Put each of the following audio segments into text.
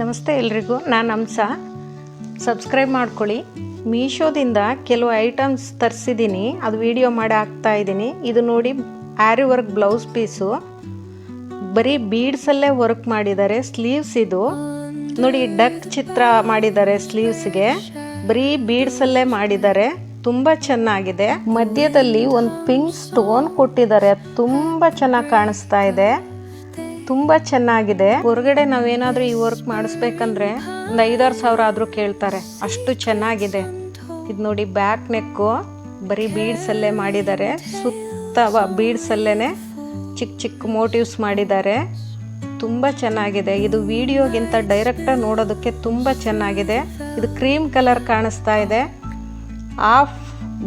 ನಮಸ್ತೆ ಎಲ್ರಿಗೂ, ನಾನು ಹಂಸ ಸಬ್ಸ್ಕ್ರೈಬ್ ಮಾಡ್ಕೊಳ್ಳಿ. ಮೀಶೋದಿಂದ ಕೆಲವು ಐಟಮ್ಸ್ ತರಿಸಿದ್ದೀನಿ ಅದು ವಿಡಿಯೋ ಮಾಡಿ ಹಾಕ್ತಾ ಇದ್ದೀನಿ ಇದು ನೋಡಿ ಆ್ಯರಿ ವರ್ಕ್ ಬ್ಲೌಸ್ ಪೀಸು ಬರೀ ಬೀಡ್ಸಲ್ಲೇ ವರ್ಕ್ ಮಾಡಿದ್ದಾರೆ. ಸ್ಲೀವ್ಸ್ ಇದು. ನೋಡಿ ಡಕ್ ಚಿತ್ರ ಮಾಡಿದ್ದಾರೆ ಸ್ಲೀವ್ಸ್ಗೆ ಬರೀ ಬೀಡ್ಸಲ್ಲೇ ಮಾಡಿದ್ದಾರೆ. ತುಂಬ ಚೆನ್ನಾಗಿದೆ. ಮಧ್ಯದಲ್ಲಿ ಒಂದು ಪಿಂಕ್ ಸ್ಟೋನ್ ಕೊಟ್ಟಿದ್ದಾರೆ. ತುಂಬ ಚೆನ್ನಾಗಿ ಕಾಣಿಸ್ತಾ ಇದೆ. ತುಂಬ ಚೆನ್ನಾಗಿದೆ. ಹೊರಗಡೆ ನಾವೇನಾದರೂ ಈ ವರ್ಕ್ ಮಾಡಿಸ್ಬೇಕಂದ್ರೆ ಒಂದು ಐದಾರು ಸಾವಿರ ಆದ್ರೂ ಕೇಳ್ತಾರೆ. ಅಷ್ಟು ಚೆನ್ನಾಗಿದೆ. ಇದು ನೋಡಿ ಬ್ಯಾಕ್ ನೆಕ್ಕು ಬರೀ ಬೀಡ್ಸಲ್ಲೇ ಮಾಡಿದ್ದಾರೆ. ಸುತ್ತ ಬೀಡ್ಸಲ್ಲೇ ಚಿಕ್ಕ ಚಿಕ್ಕ ಮೋಟಿವ್ಸ್ ಮಾಡಿದ್ದಾರೆ. ತುಂಬ ಚೆನ್ನಾಗಿದೆ. ಇದು ವಿಡಿಯೋಗಿಂತ ಡೈರೆಕ್ಟಾಗಿ ನೋಡೋದಕ್ಕೆ ತುಂಬ ಚೆನ್ನಾಗಿದೆ. ಇದು ಕ್ರೀಮ್ ಕಲರ್ ಕಾಣಿಸ್ತಾ ಇದೆ. ಆಫ್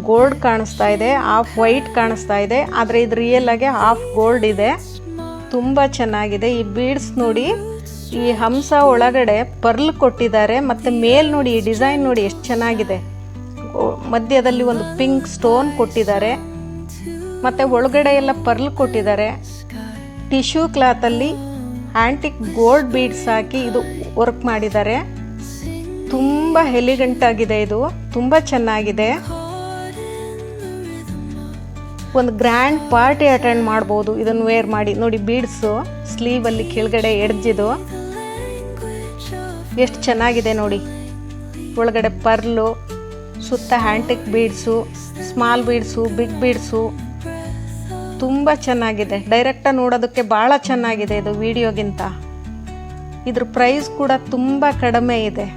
ಗೋಲ್ಡ್ ಕಾಣಿಸ್ತಾ ಇದೆ ಆಫ್ ವೈಟ್ ಕಾಣಿಸ್ತಾ ಇದೆ. ಆದರೆ ಇದು ರಿಯಲ್ ಆಗಿ ಆಫ್ ಗೋಲ್ಡ್ ಇದೆ. ತುಂಬ ಚೆನ್ನಾಗಿದೆ. ಈ ಬೀಡ್ಸ್ ನೋಡಿ, ಈ ಹಂಸ ಒಳಗಡೆ ಪರ್ಲ್ ಕೊಟ್ಟಿದ್ದಾರೆ, ಮತ್ತು ಮೇಲ್ ನೋಡಿ, ಈ ಡಿಸೈನ್ ನೋಡಿ ಎಷ್ಟು ಚೆನ್ನಾಗಿದೆ. ಮಧ್ಯದಲ್ಲಿ ಒಂದು ಪಿಂಕ್ ಸ್ಟೋನ್ ಕೊಟ್ಟಿದ್ದಾರೆ, ಮತ್ತು ಒಳಗಡೆ ಎಲ್ಲ ಪರ್ಲ್ ಕೊಟ್ಟಿದ್ದಾರೆ. ಟಿಶ್ಯೂ ಕ್ಲಾತಲ್ಲಿ ಆ್ಯಂಟಿಕ್ ಗೋಲ್ಡ್ ಬೀಡ್ಸ್ ಹಾಕಿ ಇದು ವರ್ಕ್ ಮಾಡಿದ್ದಾರೆ. ತುಂಬ ಎಲಿಗೆಂಟಾಗಿದೆ ಇದು, ತುಂಬ ಚೆನ್ನಾಗಿದೆ. ಒಂದು ಗ್ರ್ಯಾಂಡ್ ಪಾರ್ಟಿ ಅಟೆಂಡ್ ಮಾಡ್ಬೋದು. ಇದನ್ನು ವೇರ್ ಮಾಡಿ. ನೋಡಿ ಬೀಡ್ಸು ಸ್ಲೀವಲ್ಲಿ ಕೆಳಗಡೆ ಎಡ್ಜಿದು. ಎಷ್ಟು ಚೆನ್ನಾಗಿದೆ ನೋಡಿ. ಒಳಗಡೆ ಪರ್ಲು, ಸುತ್ತ antique beads small beads big beads ತುಂಬ ಚೆನ್ನಾಗಿದೆ. ಡೈರೆಕ್ಟಾಗಿ ನೋಡೋದಕ್ಕೆ ಭಾಳ ಚೆನ್ನಾಗಿದೆ ಇದು ವಿಡಿಯೋಗಿಂತ ಇದ್ರ ಪ್ರೈಸ್ ಕೂಡ ತುಂಬ ಕಡಿಮೆ ಇದೆ.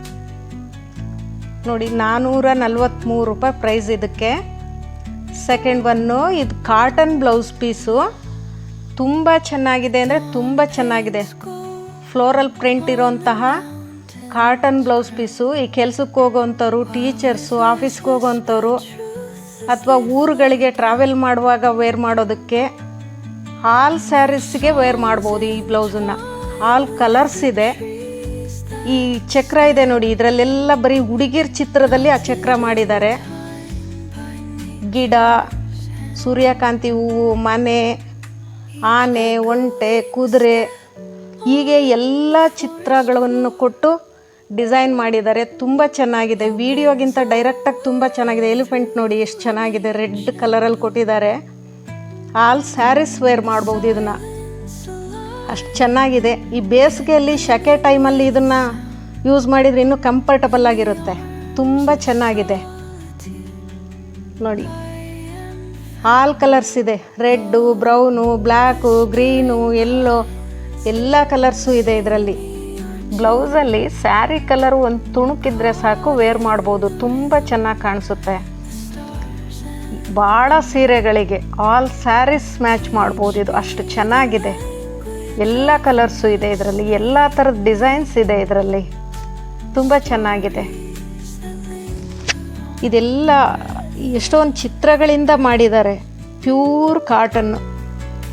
ನೋಡಿ ನಾನ್ನೂರ ನಲ್ವತ್ತ್ಮೂರು ರೂಪಾಯಿ ಪ್ರೈಸ್ ಇದಕ್ಕೆ. ಸೆಕೆಂಡ್ ಒನ್ನು ಇದು ಕಾಟನ್ ಬ್ಲೌಸ್ ಪೀಸು ತುಂಬ ಚೆನ್ನಾಗಿದೆ ಅಂದರೆ ತುಂಬ ಚೆನ್ನಾಗಿದೆ. ಫ್ಲೋರಲ್ ಪ್ರಿಂಟ್ ಇರೋಂತಹ ಕಾಟನ್ ಬ್ಲೌಸ್ ಪೀಸು ಈ ಕೆಲ್ಸಕ್ಕೆ ಹೋಗೋವಂಥವ್ರು ಟೀಚರ್ಸು ಆಫೀಸ್ಗೆ ಹೋಗೋವಂಥವ್ರು, ಅಥವಾ ಊರುಗಳಿಗೆ ಟ್ರಾವೆಲ್ ಮಾಡುವಾಗ ವೇರ್ ಮಾಡೋದಕ್ಕೆ ಆಲ್ ಸ್ಯಾರೀಸ್ಗೆ ವೇರ್ ಮಾಡ್ಬೋದು ಈ ಬ್ಲೌಸನ್ನು ಆಲ್ ಕಲರ್ಸ್ ಇದೆ. ಈ ಚಕ್ರ ಇದೆ ನೋಡಿ, ಇದರಲ್ಲೆಲ್ಲ ಬರೀ ಹುಡುಗಿರ್ ಚಿತ್ರದಲ್ಲಿ ಆ ಚಕ್ರ ಮಾಡಿದ್ದಾರೆ. ಗಿಡ, ಸೂರ್ಯಕಾಂತಿ ಹೂವು, ಮನೆ, ಆನೆ, ಒಂಟೆ, ಕುದುರೆ ಹೀಗೆ ಎಲ್ಲ ಚಿತ್ರಗಳನ್ನು ಕೊಟ್ಟು ಡಿಸೈನ್ ಮಾಡಿದ್ದಾರೆ. ತುಂಬ ಚೆನ್ನಾಗಿದೆ. ವಿಡಿಯೋಗಿಂತ ಡೈರೆಕ್ಟಾಗಿ ತುಂಬ ಚೆನ್ನಾಗಿದೆ. ಎಲಿಫೆಂಟ್ ನೋಡಿ ಎಷ್ಟು ಚೆನ್ನಾಗಿದೆ. ರೆಡ್ ಕಲರಲ್ಲಿ ಕೊಟ್ಟಿದ್ದಾರೆ. ಆಲ್ ಸ್ಯಾರೀಸ್ ವೇರ್ ಮಾಡ್ಬೋದು ಇದನ್ನು. ಅಷ್ಟು ಚೆನ್ನಾಗಿದೆ. ಈ ಬೇಸಿಗೆಯಲ್ಲಿ ಸೆಕೆ ಟೈಮಲ್ಲಿ ಇದನ್ನು ಯೂಸ್ ಮಾಡಿದರೆ ಇನ್ನೂ ಕಂಫರ್ಟಬಲ್ ಆಗಿರುತ್ತೆ. ತುಂಬ ಚೆನ್ನಾಗಿದೆ. ನೋಡಿ. ಆಲ್ ಕಲರ್ಸ್ ಇದೆ. Red, brown black green, yellow ಎಲ್ಲ ಕಲರ್ಸು ಇದೆ ಇದರಲ್ಲಿ. ಬ್ಲೌಸಲ್ಲಿ ಸ್ಯಾರಿ ಕಲರ್ ಒಂದು ತುಣುಕಿದ್ರೆ ಸಾಕು ವೇರ್ ಮಾಡ್ಬೋದು. ತುಂಬ ಚೆನ್ನಾಗಿ ಕಾಣಿಸುತ್ತೆ. ಭಾಳ ಸೀರೆಗಳಿಗೆ ಆಲ್ ಸ್ಯಾರೀಸ್ ಮ್ಯಾಚ್ ಮಾಡ್ಬೋದು. ಇದು ಅಷ್ಟು ಚೆನ್ನಾಗಿದೆ. ಎಲ್ಲ ಕಲರ್ಸು ಇದೆ ಇದರಲ್ಲಿ. ಎಲ್ಲ ಥರದ ಡಿಸೈನ್ಸ್ ಇದೆ ಇದರಲ್ಲಿ. ತುಂಬ ಚೆನ್ನಾಗಿದೆ. ಇದೆಲ್ಲ ಎಷ್ಟೊಂದು ಚಿತ್ರಗಳಿಂದ ಮಾಡಿದ್ದಾರೆ. ಪ್ಯೂರ್ ಕಾಟನ್ನು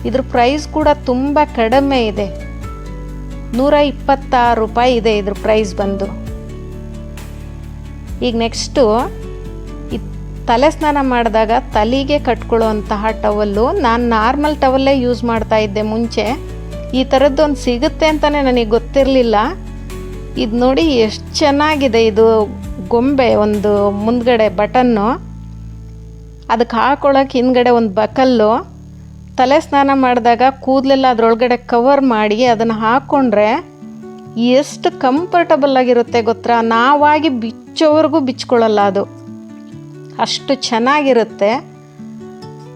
ಇದ್ರ ಪ್ರೈಸ್ ಕೂಡ ತುಂಬ ಕಡಿಮೆ ಇದೆ. ನೂರ ಇಪ್ಪತ್ತಾರು ರೂಪಾಯಿ ಇದೆ ಇದ್ರ ಪ್ರೈಸ್ ಬಂದು. ಈಗ ನೆಕ್ಸ್ಟು, ಈ ತಲೆ ಸ್ನಾನ ಮಾಡಿದಾಗ ತಲೆಗೆ ಕಟ್ಕೊಳ್ಳುವಂತಹ ಟವಲ್ಲು ನಾನು ನಾರ್ಮಲ್ ಟವಲ್ಲೇ ಯೂಸ್ ಮಾಡ್ತಾ ಇದ್ದೆ ಮುಂಚೆ. ಈ ಥರದ್ದೊಂದು ಸಿಗುತ್ತೆ ಅಂತಲೇ ನನಗೆ ಗೊತ್ತಿರಲಿಲ್ಲ. ಇದು ನೋಡಿ ಎಷ್ಟು ಚೆನ್ನಾಗಿದೆ ಇದು ಗೊಂಬೆ, ಒಂದು ಮುಂದ್ಗಡೆ ಬಟನ್ನು. ಅದಕ್ಕೆ ಹಾಕೊಳ್ಳೋಕೆ ಹಿಂದ್ಗಡೆ ಒಂದು ಬಕಲ್ಲು, ತಲೆ ಸ್ನಾನ ಮಾಡಿದಾಗ ಕೂದಲೆಲ್ಲ ಅದರೊಳಗಡೆ ಕವರ್ ಮಾಡಿ ಅದನ್ನು ಹಾಕ್ಕೊಂಡ್ರೆ ಎಷ್ಟು ಕಂಫರ್ಟಬಲ್ ಆಗಿರುತ್ತೆ ಗೊತ್ತಾ? ನಾವಾಗಿ ಬಿಚ್ಚೋವರೆಗೂ ಬಿಚ್ಕೊಳ್ಳಲ್ಲ ಅದು. ಅಷ್ಟು ಚೆನ್ನಾಗಿರುತ್ತೆ.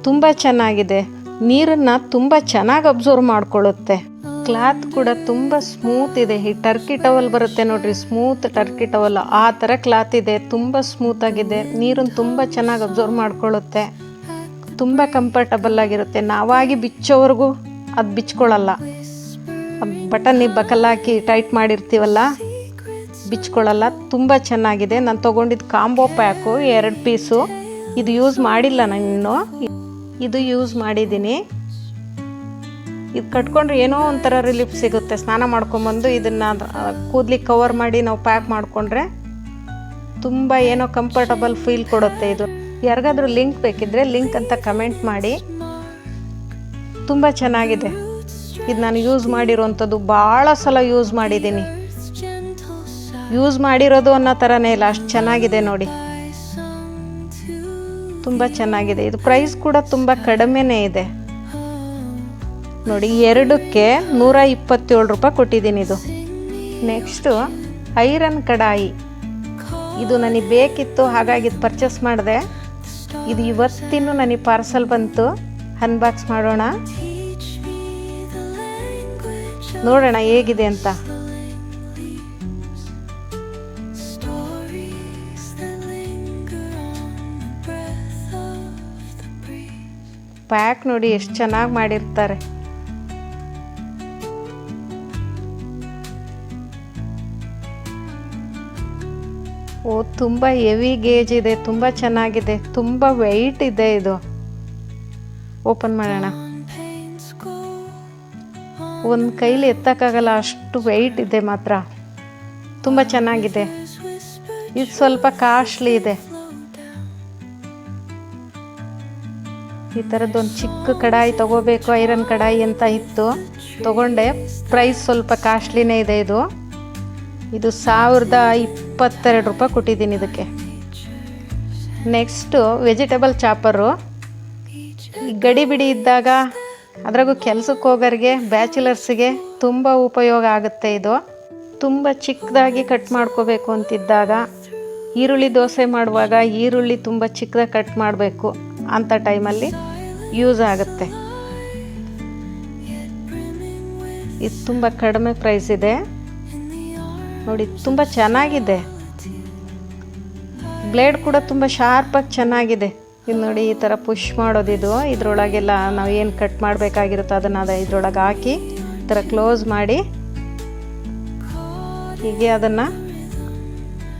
ತುಂಬ ಚೆನ್ನಾಗಿದೆ. ನೀರನ್ನು ತುಂಬ ಚೆನ್ನಾಗಿ ಅಬ್ಸರ್ವ್ ಮಾಡ್ಕೊಳ್ಳುತ್ತೆ. ಕ್ಲಾತ್ ಕೂಡ ತುಂಬ ಸ್ಮೂತ್ ಇದೆ. ಈ ಟರ್ಕಿ ಟವಲ್ ಬರುತ್ತೆ ನೋಡ್ರಿ, ಸ್ಮೂತ್ ಟರ್ಕಿ ಟವಲ್. ಆ ಥರ ಕ್ಲಾತ್ ಇದೆ, ತುಂಬ ಸ್ಮೂತ್ ಆಗಿದೆ. ನೀರನ್ನು ತುಂಬ ಚೆನ್ನಾಗಿ ಅಬ್ಸರ್ವ್ ಮಾಡ್ಕೊಳ್ಳುತ್ತೆ. ತುಂಬ ಕಂಫರ್ಟಬಲ್ ಆಗಿರುತ್ತೆ. ನಾವಾಗಿ ಬಿಚ್ಚೋವರೆಗೂ ಅದು ಬಿಚ್ಕೊಳ್ಳಲ್ಲ. ಬಟನ್ ಬಕಲ್ ಹಾಕಿ ಟೈಟ್ ಮಾಡಿರ್ತೀವಲ್ಲ, ಬಿಚ್ಕೊಳ್ಳಲ್ಲ. ತುಂಬ ಚೆನ್ನಾಗಿದೆ. ನಾನು ತೊಗೊಂಡಿದ್ದು ಕಾಂಬೋ ಪ್ಯಾಕು, ಎರಡು ಪೀಸು. ಇದು ಯೂಸ್ ಮಾಡಿಲ್ಲ ನಾನು ಇನ್ನು. ಇದು ಯೂಸ್ ಮಾಡಿದ್ದೀನಿ. ಇದು ಕಟ್ಕೊಂಡ್ರೆ ಏನೋ ಒಂಥರ ರಿಲೀಫ್ ಸಿಗುತ್ತೆ. ಸ್ನಾನ ಮಾಡ್ಕೊಂಬಂದು ಇದನ್ನು ಕೂದಲಿಗೆ ಕವರ್ ಮಾಡಿ ನಾವು ಪ್ಯಾಕ್ ಮಾಡಿಕೊಂಡ್ರೆ ತುಂಬ ಏನೋ ಕಂಫರ್ಟಬಲ್ ಫೀಲ್ ಕೊಡುತ್ತೆ ಇದು. ಯಾರಿಗಾದರೂ ಲಿಂಕ್ ಬೇಕಿದ್ರೆ ಲಿಂಕ್ ಅಂತ ಕಮೆಂಟ್ ಮಾಡಿ. ತುಂಬ ಚೆನ್ನಾಗಿದೆ. ಇದು ನಾನು ಯೂಸ್ ಮಾಡಿರೋವಂಥದ್ದು ಭಾಳ ಸಲ ಯೂಸ್ ಮಾಡಿದ್ದೀನಿ. ಯೂಸ್ ಮಾಡಿರೋದು ಅನ್ನೋ ಥರನೇ ಇಲ್ಲ, ಅಷ್ಟು ಚೆನ್ನಾಗಿದೆ ನೋಡಿ. ತುಂಬ ಚೆನ್ನಾಗಿದೆ. ಇದು ಪ್ರೈಸ್ ಕೂಡ ತುಂಬ ಕಡಿಮೆನೇ ಇದೆ. ನೋಡಿ, ಎರಡಕ್ಕೆ ನೂರ ಇಪ್ಪತ್ತೇಳು ರೂಪಾಯಿ ಕೊಟ್ಟಿದ್ದೀನಿ ಇದು. ನೆಕ್ಸ್ಟು ಐರನ್ ಕಡಾಯಿ. ಇದು ನನಗೆ ಬೇಕಿತ್ತು, ಹಾಗಾಗಿ ಇದು ಪರ್ಚೇಸ್ ಮಾಡಿದೆ. ಇದು ಇವತ್ತಿನೂ ನನಗೆ ಪಾರ್ಸಲ್ ಬಂತು. ಅನ್ಬಾಕ್ಸ್ ಮಾಡೋಣ. ನೋಡೋಣ ಹೇಗಿದೆ ಅಂತ. ಪ್ಯಾಕ್ ನೋಡಿ, ಎಷ್ಟು ಚೆನ್ನಾಗಿ ಮಾಡಿರ್ತಾರೆ. ಓ, ತುಂಬ ಹೆವಿ ಗೇಜ್ ಇದೆ, ತುಂಬ ಚೆನ್ನಾಗಿದೆ, ತುಂಬ ವೆಯ್ಟ್ ಇದೆ ಇದು. ಓಪನ್ ಮಾಡೋಣ. ಒಂದು ಕೈಲಿ ಎತ್ತಕ್ಕಾಗಲ್ಲ, ಅಷ್ಟು ವೆಯ್ಟ್ ಇದೆ ಮಾತ್ರ. ತುಂಬ ಚೆನ್ನಾಗಿದೆ. ಇದು ಸ್ವಲ್ಪ ಕಾಸ್ಟ್ಲಿ ಇದೆ. ಈ ಥರದ್ದೊಂದು ಚಿಕ್ಕ ಕಡಾಯಿ ತಗೋಬೇಕು ಐರನ್ ಕಡಾಯಿ ಅಂತ ಇತ್ತು. ತಗೊಂಡೆ. ಪ್ರೈಸ್ ಸ್ವಲ್ಪ ಕಾಸ್ಟ್ಲಿನೇ ಇದೆ ಇದು. ಇದು ಸಾವಿರದ ಇಪ್ಪತ್ತೆರಡು ರೂಪಾಯಿ ಕೊಟ್ಟಿದ್ದೀನಿ ಇದಕ್ಕೆ. ನೆಕ್ಸ್ಟು ವೆಜಿಟೇಬಲ್ ಚಾಪರು ಈ ಗಡಿ ಬಿಡಿ ಇದ್ದಾಗ ಅದ್ರಾಗೂ ಕೆಲ್ಸಕ್ಕೆ ಹೋಗೋರಿಗೆ ಬ್ಯಾಚುಲರ್ಸ್ಗೆ ತುಂಬ ಉಪಯೋಗ ಆಗುತ್ತೆ ಇದು. ತುಂಬ ಚಿಕ್ಕದಾಗಿ ಕಟ್ ಮಾಡ್ಕೋಬೇಕು ಅಂತಿದ್ದಾಗ, ಈರುಳ್ಳಿ ದೋಸೆ ಮಾಡುವಾಗ ಈರುಳ್ಳಿ ತುಂಬ ಚಿಕ್ಕದಾಗಿ ಕಟ್ ಮಾಡಬೇಕು ಅಂಥ ಟೈಮಲ್ಲಿ ಯೂಸ್ ಆಗುತ್ತೆ. ಇದು ತುಂಬ ಕಡಿಮೆ ಪ್ರೈಸ್ ಇದೆ. ನೋಡಿ, ತುಂಬ ಚೆನ್ನಾಗಿದೆ. ಬ್ಲೇಡ್ ಕೂಡ ತುಂಬ ಶಾರ್ಪಾಗಿ ಚೆನ್ನಾಗಿದೆ. ಇದು ನೋಡಿ, ಈ ಥರ ಪುಷ್ ಮಾಡೋದಿದು ಇದರೊಳಗೆಲ್ಲ ನಾವು ಏನು ಕಟ್ ಮಾಡಬೇಕಾಗಿರುತ್ತೋ ಅದನ್ನು ಅದು ಇದ್ರೊಳಗೆ ಹಾಕಿ, ಈ ಥರ ಕ್ಲೋಸ್ ಮಾಡಿ, ಹೀಗೆ ಅದನ್ನು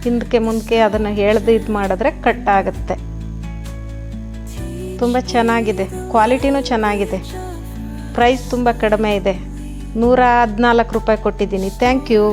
ಹಿಂದಕ್ಕೆ ಮುಂದಕ್ಕೆ ಅದನ್ನು ಎಳ್ದು ಇದು ಮಾಡಿದ್ರೆ ಕಟ್ ಆಗುತ್ತೆ. ತುಂಬ ಚೆನ್ನಾಗಿದೆ. ಕ್ವಾಲಿಟಿನೂ ಚೆನ್ನಾಗಿದೆ. ಪ್ರೈಸ್ ತುಂಬ ಕಡಿಮೆ ಇದೆ. ನೂರ ಹದಿನಾಲ್ಕು ರೂಪಾಯಿ ಕೊಟ್ಟಿದ್ದೀನಿ. Thank you